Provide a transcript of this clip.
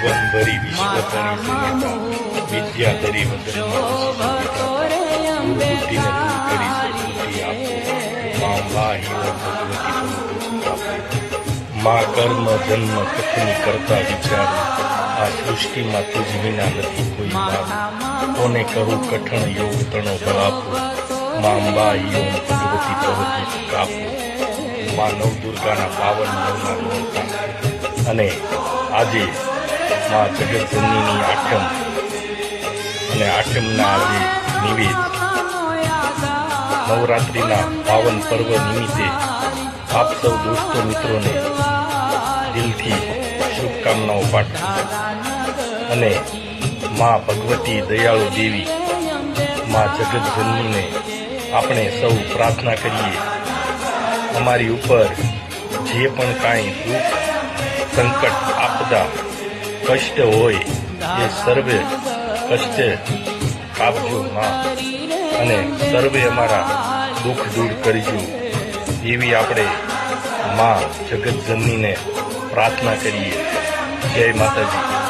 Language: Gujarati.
જીવન ભરી વિશ્વતણી વિદ્યા ધરી મા કર્મ જન્મ કથની કરતા વિચાર. આ સૃષ્ટિમાં તુજ વિના નથી કોઈ માન કોને કરું કઠણ યોગ તણો બળાપો માંબા યોગ ભગવતી પ્રવૃત્તિ કાપો. મા નવ દુર્ગાના પાવન નવના અને આજે મા જગતજનનીની આઠમ અને આઠમના નિવેદ નવરાત્રિના પાવન પર્વ નિમિત્તે આપ સૌ દોસ્તો મિત્રોને દિલથી શુભકામનાઓ પાઠવું અને મા ભગવતી દયાળુ દેવી મા જગતજનનીને આપણે સૌ પ્રાર્થના કરીએ અમારી ઉપર જે પણ કાંઈ દુઃખ સંકટ આપદા કષ્ટ હોય એ સર્વે કષ્ટે કાપજો માં. અને સર્વે અમારા દુઃખ દૂર કરજો. એવી આપણે માં જગતજનનીને પ્રાર્થના કરીએ. જય માતાજી.